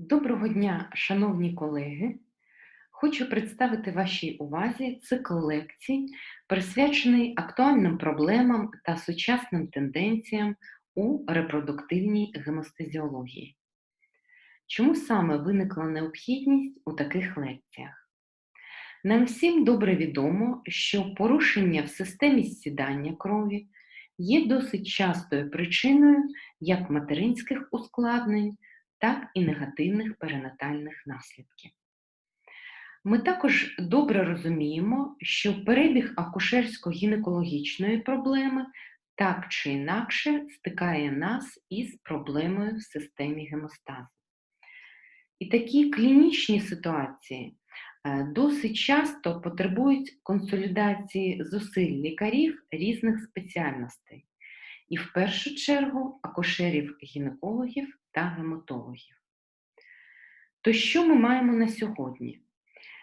Доброго дня, шановні колеги! Хочу представити вашій увазі цикл лекцій, присвячений актуальним проблемам та сучасним тенденціям у репродуктивній гемостезіології. Чому саме виникла необхідність у таких лекціях? Нам всім добре відомо, що порушення в системі сідання крові є досить частою причиною як материнських ускладнень, так і негативних перинатальних наслідків. Ми також добре розуміємо, що перебіг акушерсько-гінекологічної проблеми так чи інакше стикає нас із проблемою в системі гемостазу. І такі клінічні ситуації е, досить часто потребують консолідації зусиль лікарів різних спеціальностей, і в першу чергу акушерів-гінекологів та гематологів. То що ми маємо на сьогодні?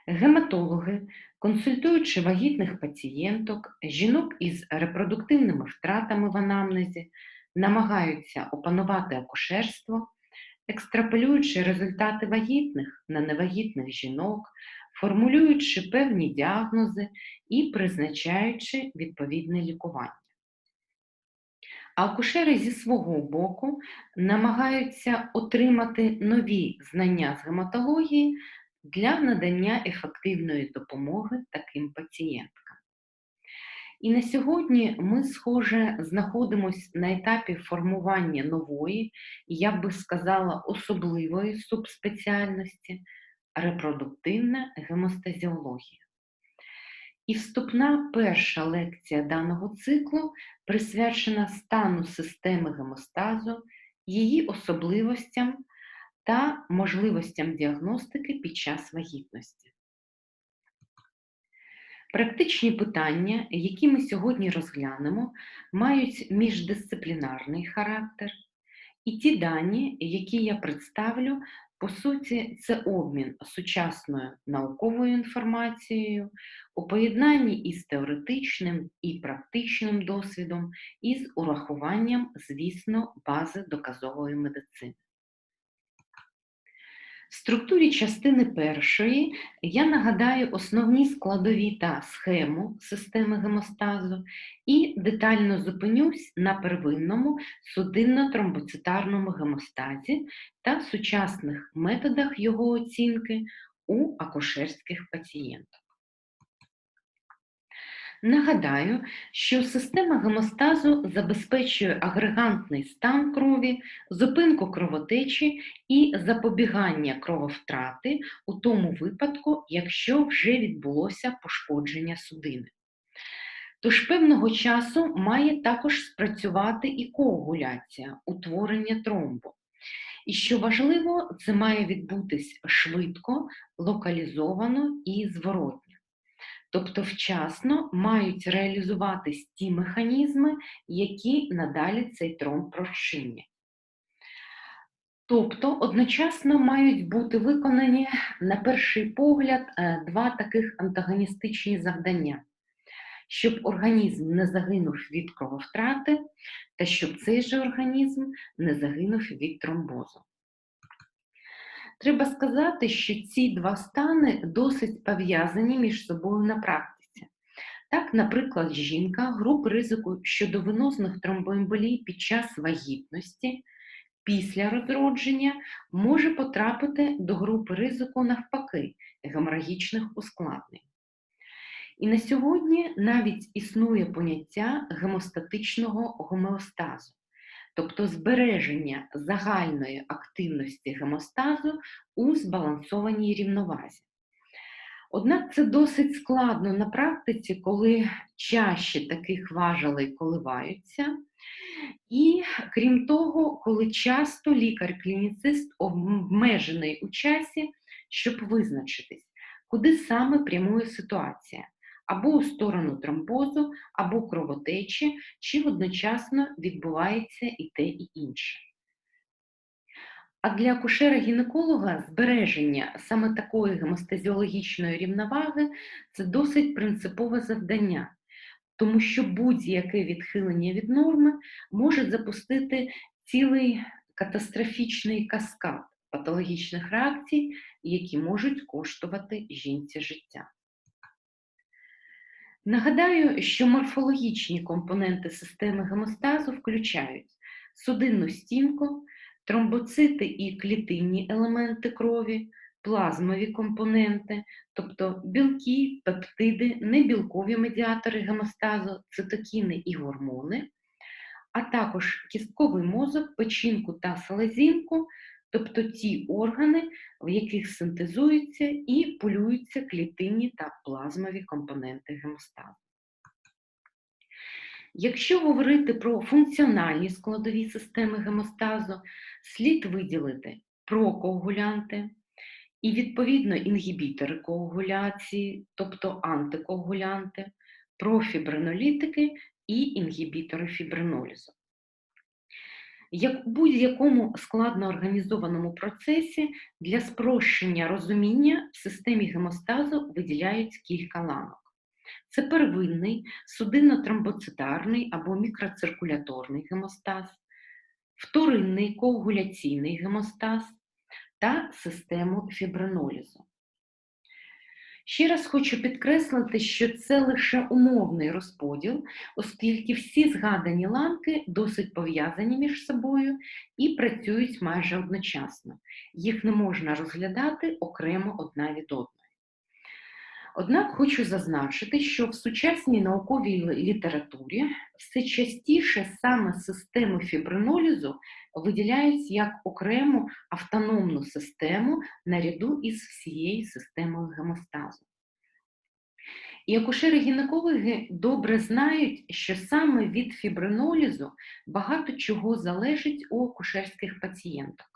Гематологи, консультуючи вагітних пацієнток, жінок із репродуктивними втратами в анамнезі, намагаються опанувати акушерство, екстраполюючи результати вагітних на невагітних жінок, формулюючи певні діагнози і призначаючи відповідне лікування. Акушери зі свого боку намагаються отримати нові знання з гематології для надання ефективної допомоги таким пацієнткам. І на сьогодні ми, схоже, знаходимося на етапі формування нової, я би сказала, особливої субспеціальності репродуктивна гемостазіологія. І вступна перша лекція даного циклу присвячена стану системи гемостазу, її особливостям та можливостям діагностики під час вагітності. Практичні питання, які ми сьогодні розглянемо, мають міждисциплінарний характер, і ті дані, які я представлю, по суті, це обмін сучасною науковою інформацією у поєднанні із теоретичним і практичним досвідом, із урахуванням, звісно, бази доказової медицини. В структурі частини першої я нагадаю основні складові та схему системи гемостазу і детально зупинюсь на первинному судинно-тромбоцитарному гемостазі та сучасних методах його оцінки у акушерських пацієнтах. Нагадаю, що система гемостазу забезпечує агрегантний стан крові, зупинку кровотечі і запобігання крововтрати у тому випадку, якщо вже відбулося пошкодження судини. Тож певного часу має також спрацювати і коагуляція, утворення тромбу. І що важливо, це має відбутись швидко, локалізовано і зворотно. Тобто вчасно мають реалізуватись ті механізми, які надалі цей тромб розчинять. Тобто одночасно мають бути виконані, на перший погляд, е, два таких антагоністичні завдання, щоб організм не загинув від крововтрати, та щоб цей же організм не загинув від тромбозу. Треба сказати, що ці два стани досить пов'язані між собою на практиці. Так, наприклад, жінка груп ризику щодо венозних тромбоемболій під час вагітності після розродження може потрапити до групи ризику навпаки геморагічних ускладнень. І на сьогодні навіть існує поняття гемостатичного гомеостазу тобто збереження загальної активності гемостазу у збалансованій рівновазі. Однак це досить складно на практиці, коли чаще таких важелей коливаються. І крім того, коли часто лікар-клініцист обмежений у часі, щоб визначитись, куди саме прямує ситуація або у сторону тромбозу, або кровотечі, чи одночасно відбувається і те, і інше. А для акушера-гінеколога збереження саме такої гемостезіологічної рівноваги це досить принципове завдання, тому що будь-яке відхилення від норми може запустити цілий катастрофічний каскад патологічних реакцій, які можуть коштувати жінці життя. Нагадаю, що морфологічні компоненти системи гемостазу включають судинну стінку, тромбоцити і клітинні елементи крові, плазмові компоненти, тобто білки, пептиди, небілкові медіатори гемостазу, цитокіни і гормони, а також кістковий мозок, печінку та селезінку, тобто ті органи, в яких синтезуються і полюються клітинні та плазмові компоненти гемостазу. Якщо говорити про функціональні складові системи гемостазу, слід виділити прокоагулянти і, відповідно, інгібітори коагуляції, тобто антикоагулянти, профібринолітики і інгібітори фібринолізу. Як у будь-якому складно організованому процесі для спрощення розуміння в системі гемостазу виділяють кілька ланок. Це первинний судинно-тромбоцитарний або мікроциркуляторний гемостаз, вторинний коагуляційний гемостаз та систему фібринолізу. Ще раз хочу підкреслити, що це лише умовний розподіл, оскільки всі згадані ланки досить пов'язані між собою і працюють майже одночасно. Їх не можна розглядати окремо одна від одної. Однак хочу зазначити, що в сучасній науковій літературі все частіше саме систему фібринолізу виділяють як окрему автономну систему наряду із всією системою гемостазу. І акушери-гінекологи добре знають, що саме від фібринолізу багато чого залежить у акушерських пацієнток.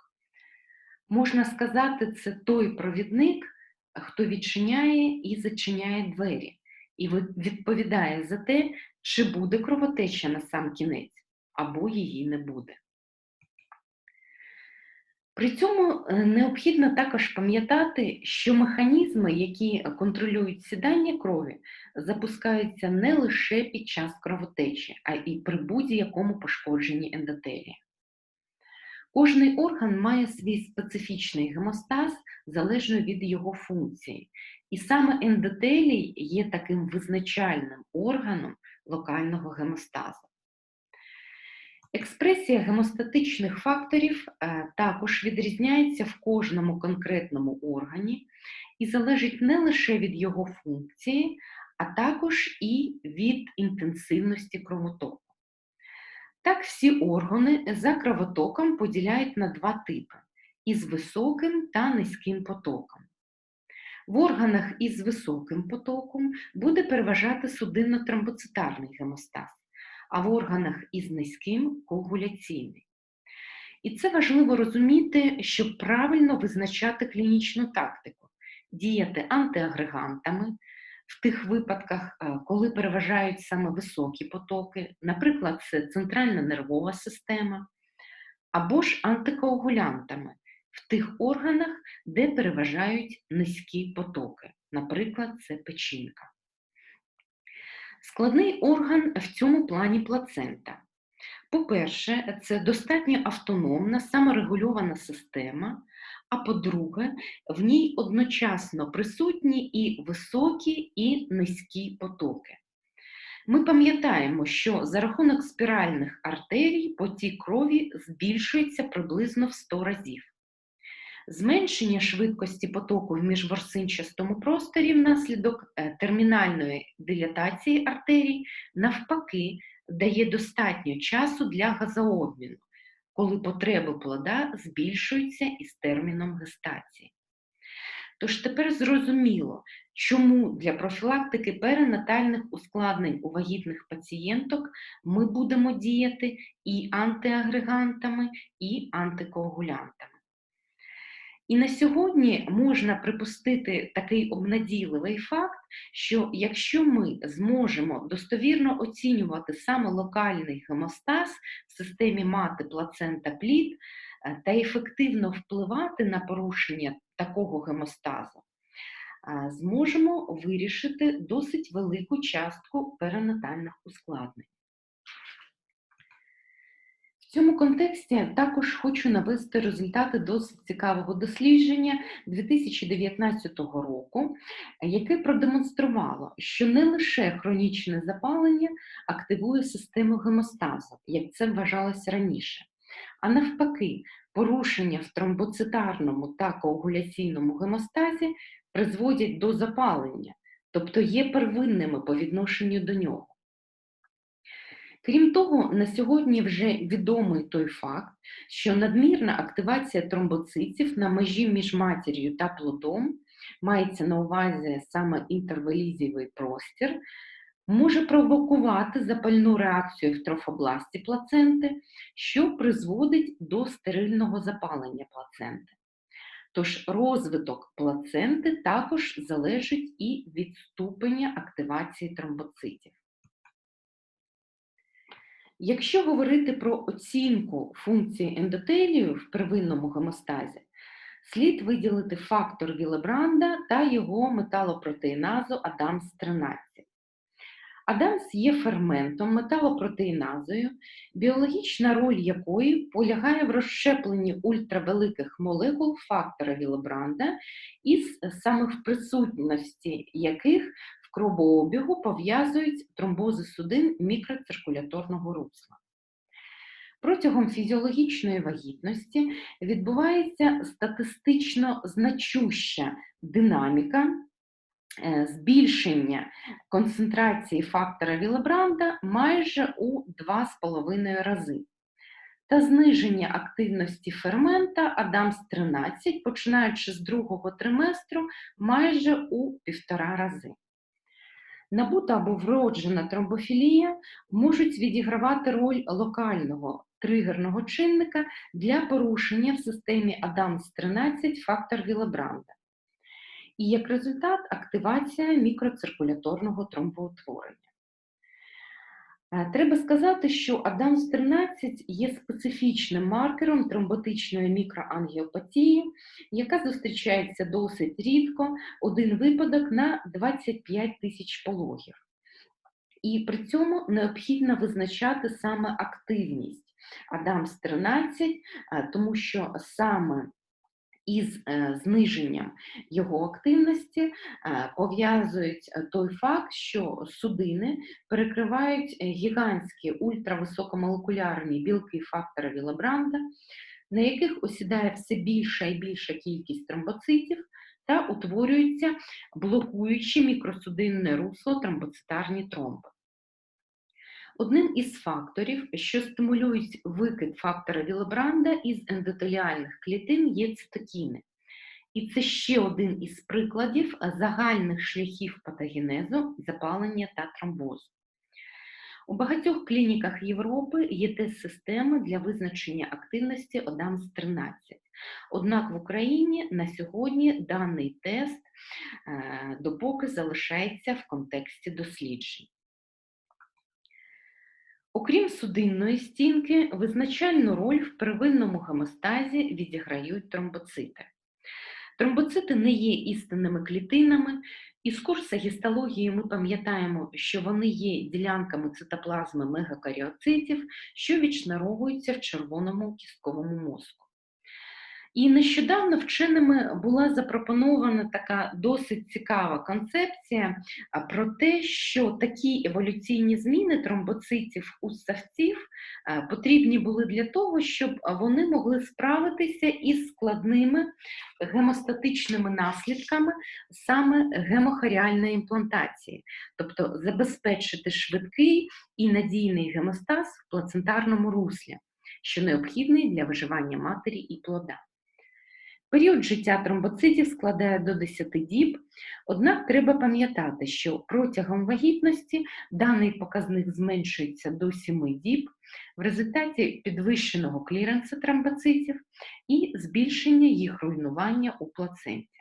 Можна сказати, це той провідник, хто відчиняє і зачиняє двері, і відповідає за те, чи буде кровотеча на сам кінець, або її не буде. При цьому е, необхідно також пам'ятати, що механізми, які контролюють сідання крові, запускаються не лише під час кровотечі, а і при будь-якому пошкодженні ендотелія. Кожний орган має свій специфічний гемостаз залежно від його функції, і саме ендотелій є таким визначальним органом локального гемостазу. Експресія гемостатичних факторів е, також відрізняється в кожному конкретному органі і залежить не лише від його функції, а також і від інтенсивності кровотоку. Так, всі органи за кровотоком поділяють на два типи із високим та низьким потоком. В органах із високим потоком буде переважати судинно-тромбоцитарний гемостаз а в органах із низьким коагуляційний. І це важливо розуміти, щоб правильно визначати клінічну тактику, діяти антиагрегантами в тих випадках, е, коли переважають саме високі потоки, наприклад, це центральна нервова система, або ж антикоагулянтами в тих органах, де переважають низькі потоки, наприклад, це печінка. Складний орган в цьому плані плацента. По-перше, це достатньо автономна, саморегульована система, а по-друге, в ній одночасно присутні і високі, і низькі потоки. Ми пам'ятаємо, що за рахунок спіральних артерій потік крові збільшується приблизно в 100 разів. Зменшення швидкості потоку в міжворсинчастому просторі внаслідок е, термінальної дилатації артерій, навпаки, дає достатньо часу для газообміну, коли потреби плода збільшуються із терміном гестації. Тож тепер зрозуміло, чому для профілактики перинатальних ускладнень у вагітних пацієнток ми будемо діяти і антиагрегантами, і антикоагулянтами. І на сьогодні можна припустити такий обнадійливий факт, що якщо ми зможемо достовірно оцінювати саме локальний гемостаз в системі мати плацента плід е, та ефективно впливати на порушення такого гемостазу, е, зможемо вирішити досить велику частку перинатальних ускладнень. В цьому контексті також хочу навести результати досить цікавого дослідження 2019 року, яке продемонструвало, що не лише хронічне запалення активує систему гемостазу, як це вважалося раніше, а навпаки, порушення в тромбоцитарному та коагуляційному гемостазі призводять до запалення, тобто є первинними по відношенню до нього. Крім того, на сьогодні вже відомий той факт, що надмірна активація тромбоцитів на межі між матір'ю та плодом, мається на увазі саме інтервалізівий простір, може провокувати запальну реакцію в трофобласті плаценти, що призводить до стерильного запалення плаценти. Тож розвиток плаценти також залежить і від ступеня активації тромбоцитів. Якщо говорити про оцінку функції ендотелію в первинному гемостазі, слід виділити фактор Вілебранда та його металопротеїназу Адамс-13. Адамс є ферментом, металопротеїназою, біологічна роль якої полягає в розщепленні ультравеликих молекул фактора Вілебранда, із саме в присутності яких в кровообігу пов'язують тромбози судин мікроциркуляторного русла. Протягом фізіологічної вагітності відбувається статистично значуща динаміка е, збільшення концентрації фактора Вілебранда майже у 2,5 рази та зниження активності фермента Адамс-13, починаючи з другого триместру майже у півтора рази. Набута або вроджена тромбофілія можуть відігравати роль локального тригерного чинника для порушення в системі Адамс-13 фактор Вілебранда. І як результат активація мікроциркуляторного тромбоутворення. Е, треба сказати, що Адамс-13 є специфічним маркером тромботичної мікроангіопатії, яка зустрічається досить рідко, один випадок на 25 тисяч пологів. І при цьому необхідно визначати саме активність Адамс-13, е, тому що саме із е, зниженням його активності е, пов'язують е, той факт, що судини перекривають гігантські ультрависокомолекулярні білки фактора Вілебранда, на яких осідає все більша і більша кількість тромбоцитів та утворюються блокуючі мікросудинне русло тромбоцитарні тромби. Одним із факторів, що стимулюють викид фактора Вілебранда із ендотеліальних клітин, є цитокіни. І це ще один із прикладів загальних шляхів патогенезу, запалення та тромбозу. У багатьох клініках Європи є тест-системи для визначення активності ОДАМС-13. Однак в Україні на сьогодні даний тест е, допоки залишається в контексті досліджень. Окрім судинної стінки, визначальну роль в первинному гемостазі відіграють тромбоцити. Тромбоцити не є істинними клітинами, і з курсу гістології ми пам'ятаємо, що вони є ділянками цитоплазми мегакаріоцитів, що відшнаровуються в червоному кістковому мозку. І нещодавно вченими була запропонована така досить цікава концепція про те, що такі еволюційні зміни тромбоцитів у ссавців потрібні були для того, щоб вони могли справитися із складними гемостатичними наслідками саме гемохоріальної імплантації, тобто забезпечити швидкий і надійний гемостаз в плацентарному руслі, що необхідний для виживання матері і плода. Період життя тромбоцитів складає до 10 діб, однак треба пам'ятати, що протягом вагітності даний показник зменшується до 7 діб в результаті підвищеного кліренсу тромбоцитів і збільшення їх руйнування у плаценті.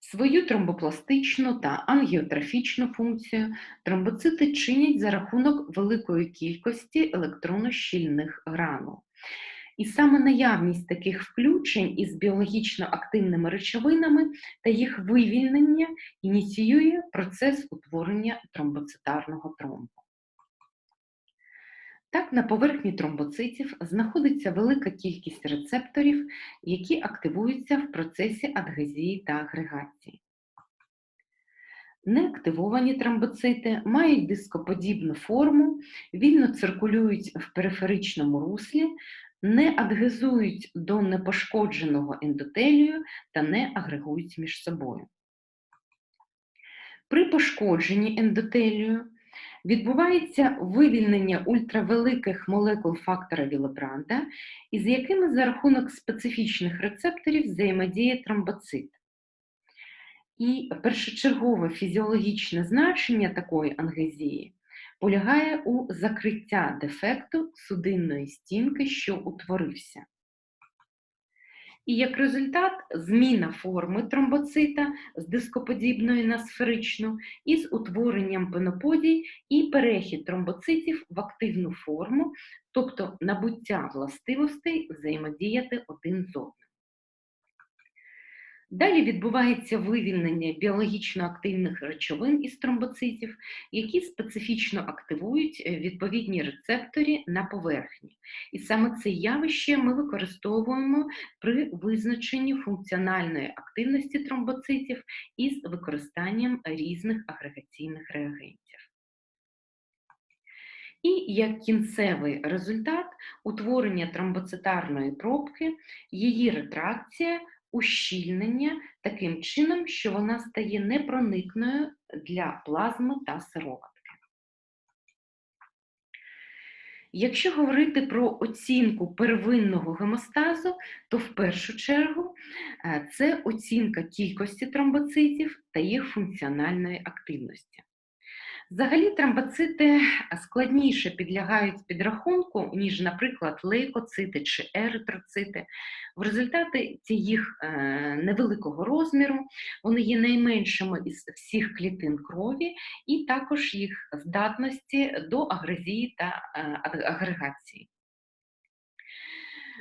Свою тромбопластичну та ангіотрофічну функцію тромбоцити чинять за рахунок великої кількості електронно-щільних гранул. І саме наявність таких включень із біологічно активними речовинами та їх вивільнення ініціює процес утворення тромбоцитарного тромбу. Так, на поверхні тромбоцитів знаходиться велика кількість рецепторів, які активуються в процесі адгезії та агрегації. Неактивовані тромбоцити мають дископодібну форму, вільно циркулюють в периферичному руслі, не адгезують до непошкодженого ендотелію та не агрегують між собою. При пошкодженні ендотелію відбувається вивільнення ультравеликих молекул фактора Вілебранда, із якими за рахунок специфічних рецепторів взаємодіє тромбоцит. І першочергове фізіологічне значення такої ангезії полягає у закриття дефекту судинної стінки, що утворився. І як результат зміна форми тромбоцита з дископодібної на сферичну із утворенням пеноподій і перехід тромбоцитів в активну форму, тобто набуття властивостей взаємодіяти один з одним. Далі відбувається вивільнення біологічно активних речовин із тромбоцитів, які специфічно активують е, відповідні рецептори на поверхні. І саме це явище ми використовуємо при визначенні функціональної активності тромбоцитів із використанням різних агрегаційних реагентів. І як кінцевий результат утворення тромбоцитарної пробки, її ретракція ущільнення таким чином, що вона стає непроникною для плазми та сироватки. Якщо говорити про оцінку первинного гемостазу, то в першу чергу е, це оцінка кількості тромбоцитів та їх функціональної активності. Взагалі тромбоцити складніше підлягають підрахунку, ніж, наприклад, лейкоцити чи еритроцити. В результаті їх е, невеликого розміру вони є найменшими із всіх клітин крові, і також їх здатності до агрезії та е, агрегації.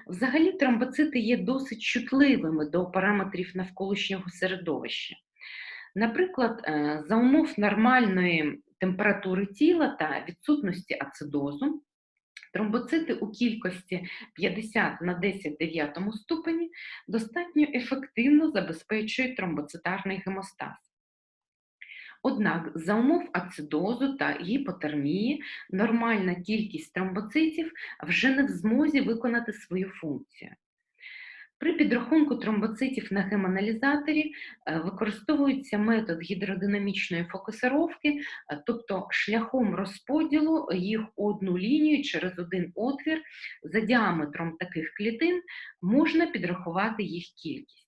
Взагалі, тромбоцити є досить чутливими до параметрів навколишнього середовища. Наприклад, е, за умов нормальної температури тіла та відсутності ацидозу, тромбоцити у кількості 50 на 10 9 ступені достатньо ефективно забезпечують тромбоцитарний гемостаз. Однак за умов ацидозу та гіпотермії нормальна кількість тромбоцитів вже не в змозі виконати свою функцію. При підрахунку тромбоцитів на геманалізаторі е, використовується метод гідродинамічної фокусировки, е, тобто шляхом розподілу їх одну лінію через один отвір за діаметром таких клітин можна підрахувати їх кількість.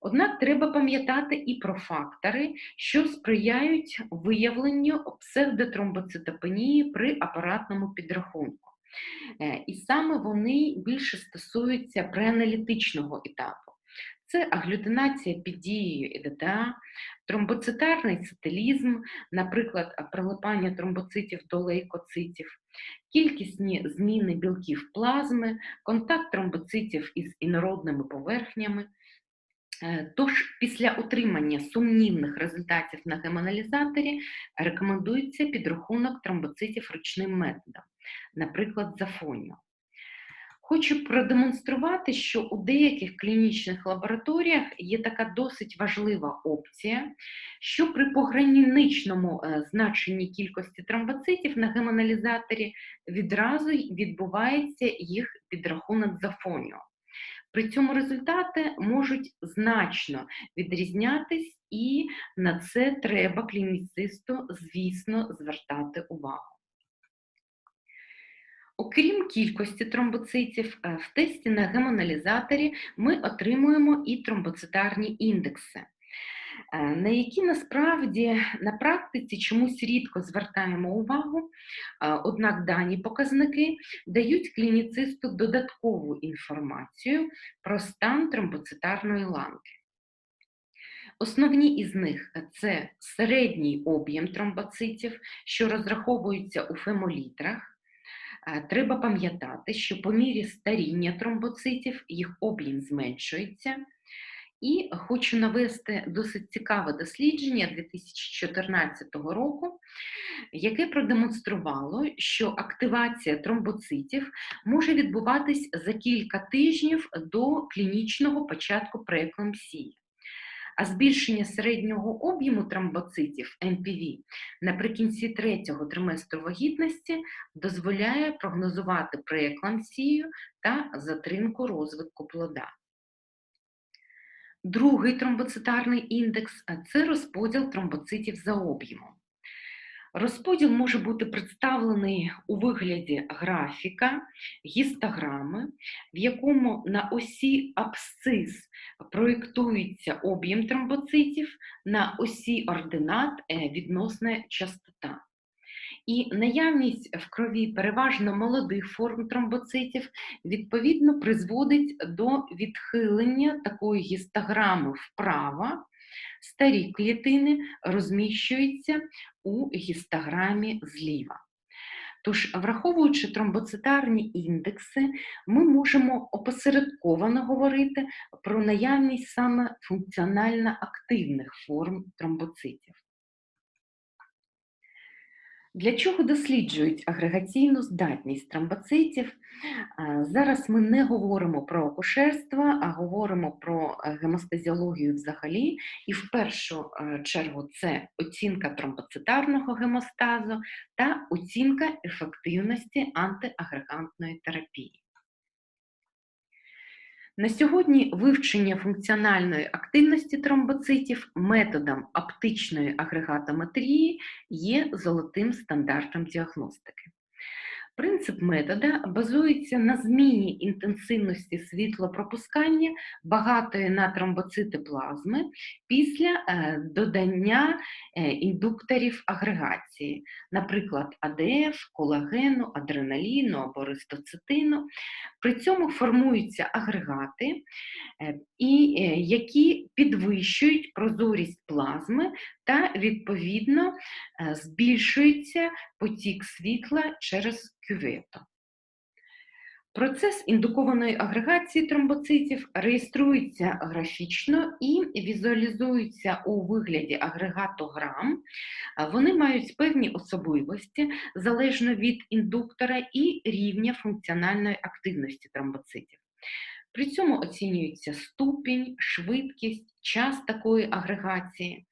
Однак треба пам'ятати і про фактори, що сприяють виявленню псевдотромбоцитопенії при апаратному підрахунку. Е, і саме вони більше стосуються преаналітичного етапу. Це аглютинація під дією ІДТА, тромбоцитарний цитилізм, наприклад, прилипання тромбоцитів до лейкоцитів, кількісні зміни білків плазми, контакт тромбоцитів із інородними поверхнями. Е, тож, після отримання сумнівних результатів на геманалізаторі рекомендується підрахунок тромбоцитів ручним методом наприклад, зафонію. Хочу продемонструвати, що у деяких клінічних лабораторіях є така досить важлива опція, що при пограничному е, значенні кількості тромбоцитів на геманалізаторі відразу відбувається їх підрахунок за зафонію. При цьому результати можуть значно відрізнятись, і на це треба клініцисту, звісно, звертати увагу. Окрім кількості тромбоцитів, е, в тесті на гемоналізаторі ми отримуємо і тромбоцитарні індекси, е, на які насправді на практиці чомусь рідко звертаємо увагу, е, однак дані показники дають клініцисту додаткову інформацію про стан тромбоцитарної ланки. Основні із них це середній об'єм тромбоцитів, що розраховуються у фемолітрах. Треба пам'ятати, що по мірі старіння тромбоцитів їх об'єм зменшується, І хочу навести досить цікаве дослідження 2014 року, яке продемонструвало, що активація тромбоцитів може відбуватись за кілька тижнів до клінічного початку прееклампсії. А збільшення середнього об'єму тромбоцитів МПВ наприкінці третього триместру вагітності дозволяє прогнозувати прееклампсію та затримку розвитку плода. Другий тромбоцитарний індекс це розподіл тромбоцитів за об'ємом. Розподіл може бути представлений у вигляді графіка, гістограми, в якому на осі абсцис проєктується об'єм тромбоцитів, на осі ординат відносна частота. І наявність в крові переважно молодих форм тромбоцитів відповідно призводить до відхилення такої гістограми вправо. Старі клітини розміщуються у гістограмі зліва. Тож, враховуючи тромбоцитарні індекси, ми можемо опосередковано говорити про наявність саме функціонально активних форм тромбоцитів. Для чого досліджують агрегаційну здатність тромбоцитів? Зараз ми не говоримо про акушерство, а говоримо про гемостазіологію взагалі. І в першу чергу це оцінка тромбоцитарного гемостазу та оцінка ефективності антиагрегантної терапії. На сьогодні вивчення функціональної активності тромбоцитів методом оптичної агрегатометрії є золотим стандартом діагностики. Принцип метода базується на зміні інтенсивності світлопропускання багатої на тромбоцити плазми після е, додання е, індукторів агрегації, наприклад, АДФ, колагену, адреналіну або ристоцитину. При цьому формуються агрегати, е, які підвищують прозорість плазми та, відповідно, збільшується потік світла через кювету. Процес індукованої агрегації тромбоцитів реєструється графічно і візуалізується у вигляді агрегатограм. Вони мають певні особливості залежно від індуктора і рівня функціональної активності тромбоцитів. При цьому оцінюється ступінь, швидкість, час такої агрегації.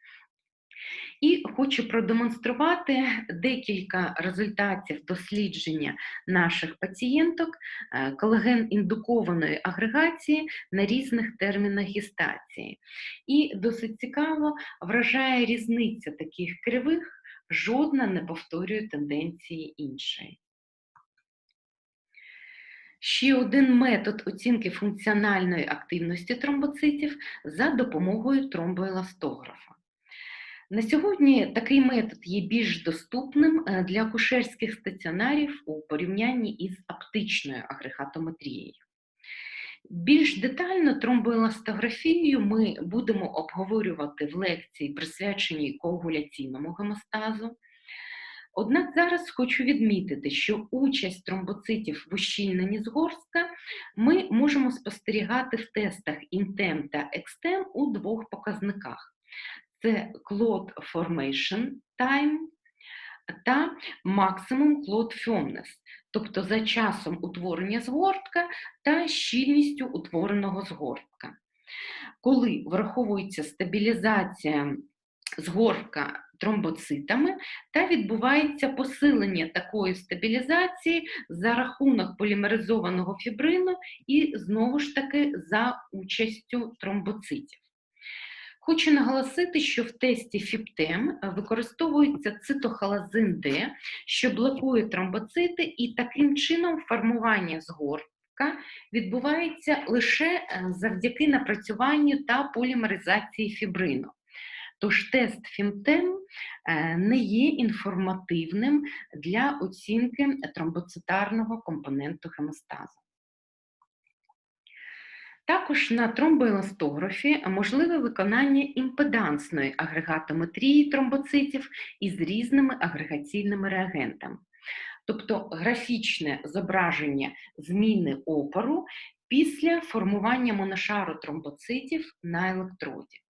І хочу продемонструвати декілька результатів дослідження наших пацієнток е, колаген індукованої агрегації на різних термінах гістації. І досить цікаво вражає різниця таких кривих, жодна не повторює тенденції іншої. Ще один метод оцінки функціональної активності тромбоцитів за допомогою тромбоеластографа. На сьогодні такий метод є більш доступним е, для акушерських стаціонарів у порівнянні із оптичною агрегатометрією. Більш детально тромбоеластографію ми будемо обговорювати в лекції, присвяченій коагуляційному гемостазу. Однак зараз хочу відмітити, що участь тромбоцитів в ущільненні згорстка ми можемо спостерігати в тестах Intem та Extem у двох показниках це Cloud Formation Time та Maximum Cloud Firmness, тобто за часом утворення згортка та щільністю утвореного згортка. Коли враховується стабілізація згортка тромбоцитами та відбувається посилення такої стабілізації за рахунок полімеризованого фібрину і знову ж таки за участю тромбоцитів. Хочу наголосити, що в тесті ФІПТЕМ використовується цитохалазин Д, що блокує тромбоцити, і таким чином формування згортка відбувається лише е, завдяки напрацюванню та полімеризації фібрину. Тож тест ФІМТЕМ е, не є інформативним для оцінки тромбоцитарного компоненту хемостазу. Також на тромбоеластографі можливе виконання імпедансної агрегатометрії тромбоцитів із різними агрегаційними реагентами, тобто графічне зображення зміни опору після формування моношару тромбоцитів на електроді.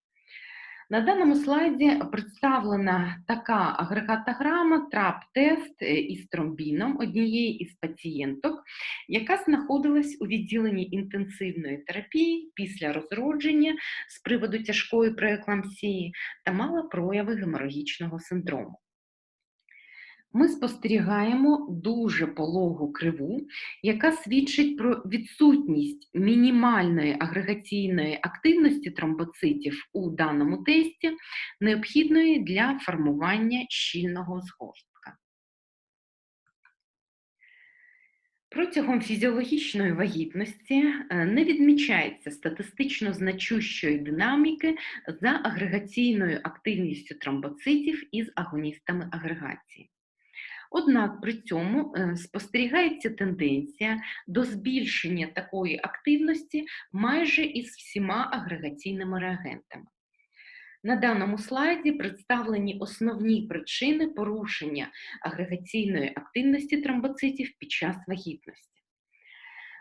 На даному слайді представлена така агрегатограма, трап-тест із тромбіном однієї із пацієнток, яка знаходилась у відділенні інтенсивної терапії після розродження з приводу тяжкої проекламсії та мала прояви геморагічного синдрому ми спостерігаємо дуже пологу криву, яка свідчить про відсутність мінімальної агрегаційної активності тромбоцитів у даному тесті, необхідної для формування щільного згортка. Протягом фізіологічної вагітності е, не відмічається статистично значущої динаміки за агрегаційною активністю тромбоцитів із агоністами агрегації. Однак при цьому е, спостерігається тенденція до збільшення такої активності майже із всіма агрегаційними реагентами. На даному слайді представлені основні причини порушення агрегаційної активності тромбоцитів під час вагітності.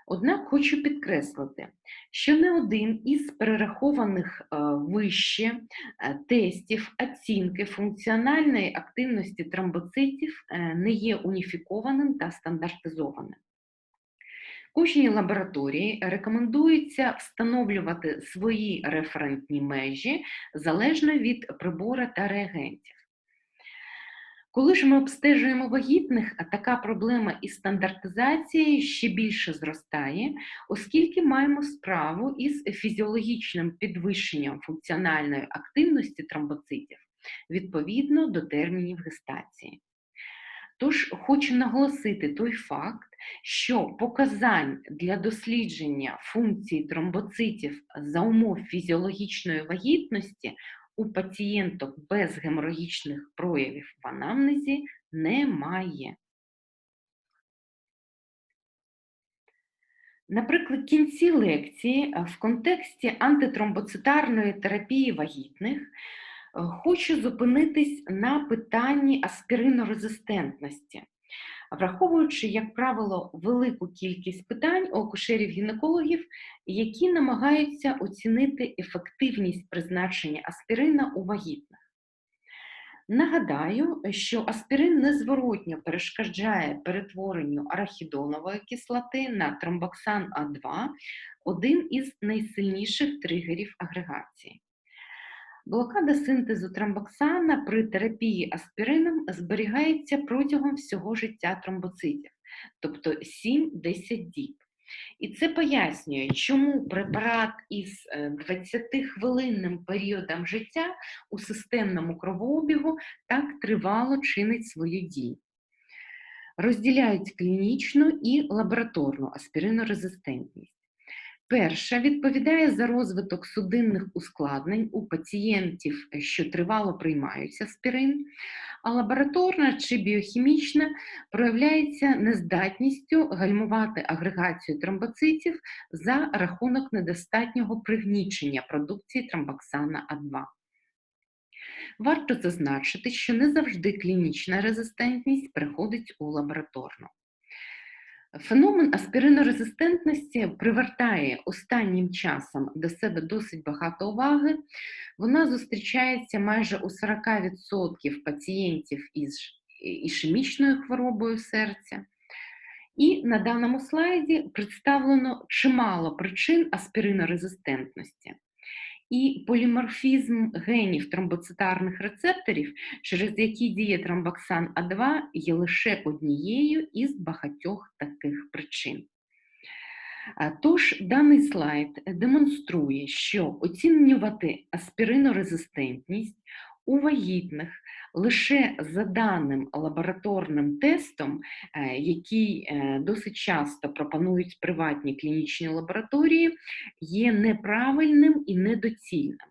Однак хочу підкреслити, що не один із перерахованих е, вище е, тестів оцінки функціональної активності тромбоцитів е, не є уніфікованим та стандартизованим. Кожній лабораторії рекомендується встановлювати свої референтні межі залежно від прибора та реагентів. Коли ж ми обстежуємо вагітних, така проблема із стандартизацією ще більше зростає, оскільки маємо справу із фізіологічним підвищенням функціональної активності тромбоцитів відповідно до термінів гестації. Тож хочу наголосити той факт, що показань для дослідження функції тромбоцитів за умов фізіологічної вагітності у пацієнток без геморагічних проявів в анамнезі немає. Наприклад, кінці лекції в контексті антитромбоцитарної терапії вагітних хочу зупинитись на питанні аспіринорезистентності. Враховуючи, як правило, велику кількість питань у акушерів-гінекологів, які намагаються оцінити ефективність призначення аспірина у вагітних. Нагадаю, що аспірин незворотньо перешкоджає перетворенню арахідонової кислоти на тромбоксан А2, один із найсильніших тригерів агрегації. Блокада синтезу тромбоксана при терапії аспірином зберігається протягом всього життя тромбоцитів, тобто 7-10 діб. І це пояснює, чому препарат із 20-хвилинним е, періодом життя у системному кровообігу так тривало чинить свою дію. Розділяють клінічну і лабораторну аспіринорезистентність. Перша відповідає за розвиток судинних ускладнень у пацієнтів, що тривало приймаються аспірин, а лабораторна чи біохімічна проявляється нездатністю гальмувати агрегацію тромбоцитів за рахунок недостатнього пригнічення продукції тромбоксана А2. Варто зазначити, що не завжди клінічна резистентність приходить у лабораторну. Феномен аспіринорезистентності привертає останнім часом до себе досить багато уваги. Вона зустрічається майже у 40% пацієнтів із ішемічною хворобою серця. І на даному слайді представлено чимало причин аспіринорезистентності і поліморфізм генів тромбоцитарних рецепторів, через які діє тромбоксан А2, є лише однією із багатьох таких причин. Тож даний слайд демонструє, що оцінювати аспіринорезистентність у вагітних лише за даним лабораторним тестом, е, який е, досить часто пропонують приватні клінічні лабораторії, є неправильним і недоцільним.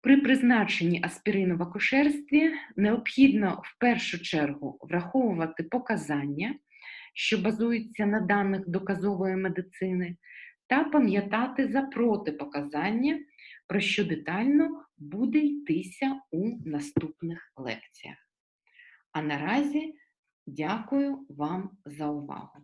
При призначенні аспірину в акушерстві необхідно в першу чергу враховувати показання, що базуються на даних доказової медицини, та пам'ятати за протипоказання, про що детально буде йтися у наступних лекціях. А наразі дякую вам за увагу.